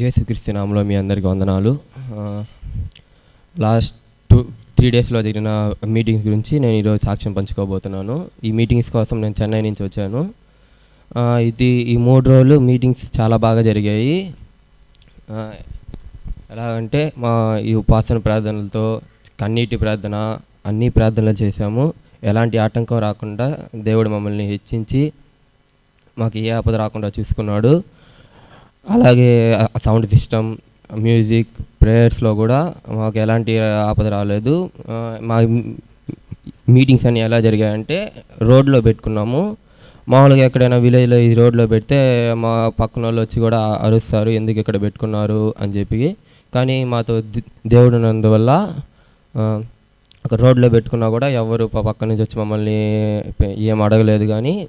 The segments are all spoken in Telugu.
యేసుక్రీస్తు నామంలో మీ అందరికీ వందనాలు. లాస్ట్ టూ త్రీ డేస్లో జరిగిన మీటింగ్స్ గురించి నేను ఈరోజు సాక్ష్యం పంచుకోబోతున్నాను. ఈ మీటింగ్స్ కోసం నేను చెన్నై నుంచి వచ్చాను. ఇది ఈ మూడు రోజులు మీటింగ్స్ చాలా బాగా జరిగాయి. ఎలాగంటే మా ఈ ఉపాసన ప్రార్థనలతో కన్నీటి ప్రార్థన అన్ని ప్రార్థనలు చేశాము. ఎలాంటి ఆటంకం రాకుండా దేవుడు మమ్మల్ని హెచ్చించి మాకు ఏ ఆపద రాకుండా చూసుకున్నాడు. అలాగే సౌండ్ సిస్టమ్ మ్యూజిక్ ప్రేయర్స్లో కూడా మాకు ఎలాంటి ఆపద రాలేదు. మా మీటింగ్స్ అన్నీ ఎలా జరిగాయంటే రోడ్లో పెట్టుకున్నాము. మామూలుగా ఎక్కడైనా విలేజ్లో ఈ రోడ్లో పెడితే మా పక్కన వాళ్ళు వచ్చి కూడా అరుస్తారు ఎందుకు ఇక్కడ పెట్టుకున్నారు? అని చెప్పి. కానీ మాతో దేవుడు ఉన్నందువల్ల రోడ్లో పెట్టుకున్నా కూడా ఎవరు పక్క నుంచి వచ్చి మమ్మల్ని ఏం అడగలేదు. కానీ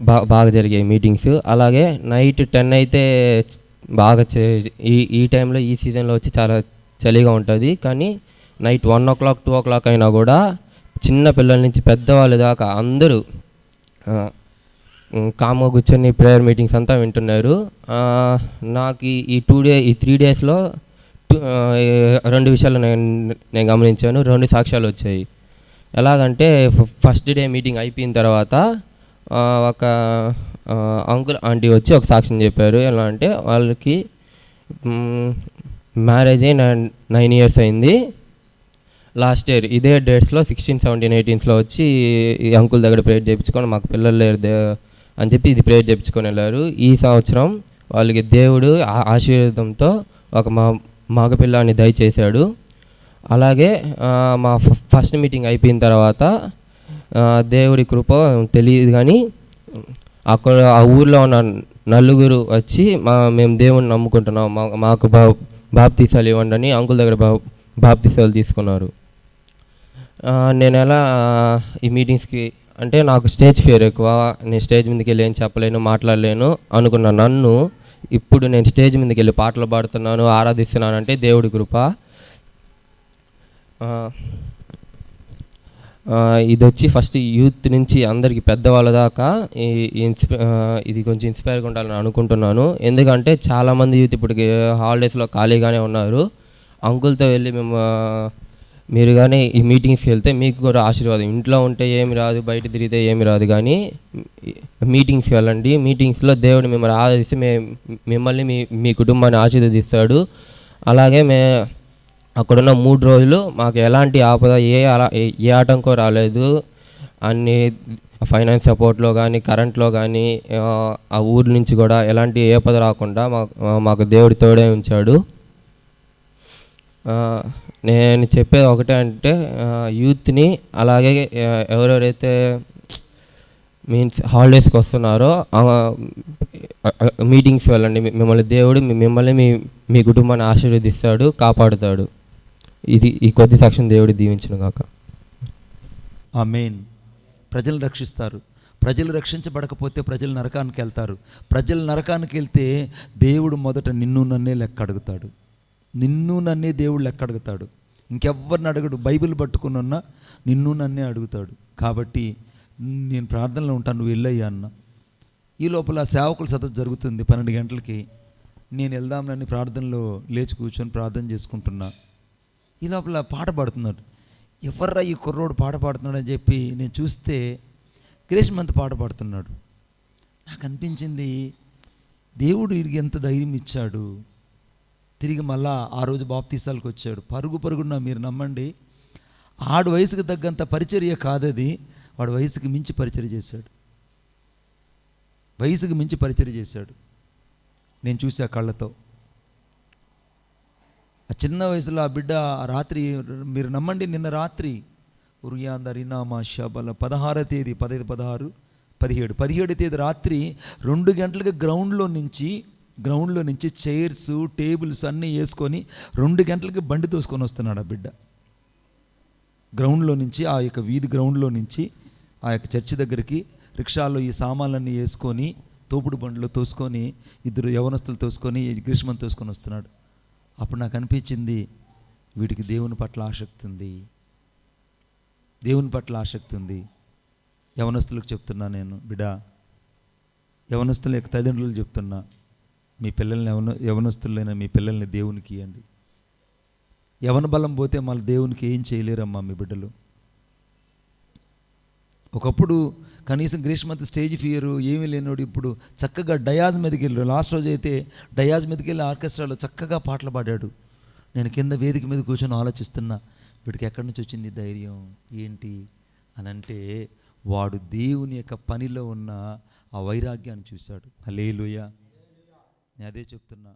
బా బాగా జరిగాయి మీటింగ్స్. అలాగే నైట్ టెన్ అయితే బాగా చే- ఈ ఈ టైంలో ఈ సీజన్లో వచ్చి చాలా చలిగా ఉంటుంది. కానీ night one o'clock two o'clock అయినా కూడా చిన్న పిల్లల నుంచి పెద్దవాళ్ళు దాకా అందరూ కామో కామ్గా కూర్చొని ప్రేయర్ మీటింగ్స్ అంతా వింటున్నారు. నాకు ఈ- టూ డే ఈ త్రీ డేస్లో రెండు విషయాలు నేను నేను గమనించాను. రెండు సాక్ష్యాలు వచ్చాయి. ఎలాగంటే ఫస్ట్ డే మీటింగ్ అయిపోయిన తర్వాత ఒక అంకుల్ ఆంటీ వచ్చి ఒక సాక్ష్యం చెప్పారు. ఎలా అంటే వాళ్ళకి మ్యారేజ్ అయి నైన్ నైన్ ఇయర్స్ అయింది. లాస్ట్ ఇయర్ ఇదే డేట్స్లో సిక్స్టీన్ సెవెంటీన్ ఎయిటీన్స్లో వచ్చి ఈ అంకుల్ దగ్గర ప్రేయర్ చేయించుకొని మాకు పిల్లలు లేరు దే అని చెప్పి ఇది ప్రేయర్ చేయించుకొని వెళ్ళారు. ఈ సంవత్సరం వాళ్ళకి దేవుడు ఆ- ఆశీర్వాదంతో ఒక మా మగ పిల్లాన్ని దయచేశాడు. అలాగే మా ఫస్ట్ మీటింగ్ అయిపోయిన తర్వాత దేవుడి కృప తెలియదు కానీ అక్కడ ఆ ఊర్లో ఉన్న నలుగురు వచ్చి మా మేము దేవుణ్ణి నమ్ముకుంటున్నాం మా మాకు బా బాప్తీసాలు ఇవ్వండి అని అంకుల్ దగ్గర బా బాప్తీసాలు తీసుకున్నారు. నేను ఎలా ఈ మీటింగ్స్కి అంటే నాకు స్టేజ్ ఫియర్ ఎక్కువ నేను స్టేజ్ మీదకి వెళ్ళి ఏం చెప్పలేను మాట్లాడలేను అనుకున్న నన్ను ఇప్పుడు నేను స్టేజ్ మీదకి వెళ్ళి పాటలు పాడుతున్నాను ఆరాధిస్తున్నాను అంటే దేవుడి కృప. ఇది వచ్చి ఫస్ట్ యూత్ నుంచి అందరికి పెద్దవాళ్ళ దాకా ఈ ఇన్స్పై ఇది కొంచెం ఇన్స్పైర్గా ఉండాలని అనుకుంటున్నాను. ఎందుకంటే చాలామంది యూత్ ఇప్పటికి హాలిడేస్లో ఖాళీగానే ఉన్నారు. అంకుల్తో వెళ్ళి మేము మీరు కానీ ఈ మీటింగ్స్కి వెళ్తే మీకు కూడా ఆశీర్వాదం. ఇంట్లో ఉంటే ఏమి రాదు బయట తిరిగితే ఏమి రాదు కానీ మీటింగ్స్కి వెళ్ళండి. మీటింగ్స్లో దేవుడు మిమ్మల్ని ఆదరిస్తే మే మిమ్మల్ని మీ మీ కుటుంబాన్ని ఆశీర్వదిస్తాడు. అలాగే మే అక్కడున్న మూడు రోజులు మాకు ఎలాంటి ఆపద ఏ అలా ఏ- ఆటంకం రాలేదు. అన్ని ఫైనాన్స్ సపోర్ట్లో కానీ కరెంట్లో కానీ ఆ, ఊరి నుంచి కూడా ఎలాంటి ఏపద రాకుండా మాకు మాకు దేవుడి తోడే ఉంచాడు. నేను చెప్పేది ఒకటే అంటే యూత్ని అలాగే ఎవరెవరైతే మీన్స్ హాలిడేస్కి వస్తున్నారో మీటింగ్స్ వెళ్ళండి. మిమ్మల్ని దేవుడు మిమ్మల్ని మీ మీ కుటుంబాన్ని ఆశీర్వదిస్తాడు కాపాడుతాడు. ఇది ఈ కొద్ది సాక్ష్యం దేవుడు దీవించును గాక. ఆ మెయిన్ ప్రజలు రక్షిస్తారు. ప్రజలు రక్షించబడకపోతే ప్రజలు నరకానికి వెళ్తారు. ప్రజలు నరకానికి వెళ్తే దేవుడు మొదట నిన్ను నన్నే లెక్క అడుగుతాడు. నిన్ను నన్నే దేవుడు లెక్క అడుగుతాడు. ఇంకెవ్వరిని అడగడు. బైబిల్ పట్టుకుని ఉన్నా నిన్ను నన్నే అడుగుతాడు. కాబట్టి నేను ప్రార్థనలో ఉంటాను. నువ్వు వెళ్ళయ్యా అన్న. ఈ లోపల సేవకుల సదస్సు జరుగుతుంది పన్నెండు గంటలకి. నేను వెళ్దాంనని ప్రార్థనలో లేచి కూర్చొని ప్రార్థన చేసుకుంటున్నా. ఈ లోపల పాట పాడుతున్నాడు. ఎవర్రా ఈ కుర్రోడు పాట పాడుతున్నాడు అని చెప్పి నేను చూస్తే గ్రేష్మంత్ పాట పాడుతున్నాడు. నాకు అనిపించింది దేవుడు వీడికి ఎంత ధైర్యం ఇచ్చాడు. తిరిగి మళ్ళా ఆ రోజు బాప్తీసాలకు వచ్చాడు. పరుగు పరుగున మీరు నమ్మండి. ఆడు వయసుకు తగ్గంత పరిచర్య కాదది. వాడు వయసుకి మించి పరిచర్య చేశాడు. వయసుకు మించి పరిచర్య చేశాడు. నేను చూసా కళ్ళతో. ఆ చిన్న వయసులో ఆ బిడ్డ ఆ రాత్రి మీరు నమ్మండి నిన్న రాత్రి ఉరియాందరినామా షబల పదహారో తేదీ పదహైదు పదహారు పదిహేడు పదిహేడు తేదీ రాత్రి రెండు గంటలకు గ్రౌండ్లో నుంచి గ్రౌండ్లో నుంచి చైర్స్ టేబుల్స్ అన్నీ వేసుకొని రెండు గంటలకి బండి తోసుకొని వస్తున్నాడు ఆ బిడ్డ. గ్రౌండ్లో నుంచి ఆ యొక్క వీధి గ్రౌండ్లో నుంచి ఆ యొక్క చర్చి దగ్గరికి రిక్షాలో ఈ సామాన్లన్నీ వేసుకొని తోపుడు బండ్లో తోసుకొని ఇద్దరు యవనస్తులు తోసుకొని గ్రీష్మం తోసుకొని వస్తున్నాడు. అప్పుడు నాకు అనిపించింది వీడికి దేవుని పట్ల ఆసక్తి ఉంది. దేవుని పట్ల ఆసక్తి ఉంది. యవనస్తులకు చెప్తున్నా నేను బిడా యవనస్తుల యొక్క తల్లిదండ్రులు చెప్తున్నా మీ పిల్లల్ని యవన యవనస్తులైన మీ పిల్లల్ని దేవునికి ఇవ్వండి యవన బలం పోతే మళ్ళీ దేవునికి ఏం చేయలేరమ్మా మీ బిడ్డలు. ఒకప్పుడు కనీసం గ్రీష్మతి స్టేజ్ ఫియర్ ఏమీ లేనోడు ఇప్పుడు చక్కగా డయాజ్ మీదకి వెళ్ళాడు లాస్ట్ రోజు అయితే డయాజ్ మీదకి వెళ్ళి ఆర్కెస్ట్రాలో చక్కగా పాటలు పాడాడు. నేను కింద వేదిక మీద కూర్చొని ఆలోచిస్తున్నా వీడికి ఎక్కడి నుంచి వచ్చింది ధైర్యం? ఏంటి? అని అంటే వాడు దేవుని యొక్క పనిలో ఉన్న ఆ వైరాగ్యాన్ని చూశాడు. అలేలుయ నేను అదే చెప్తున్నా.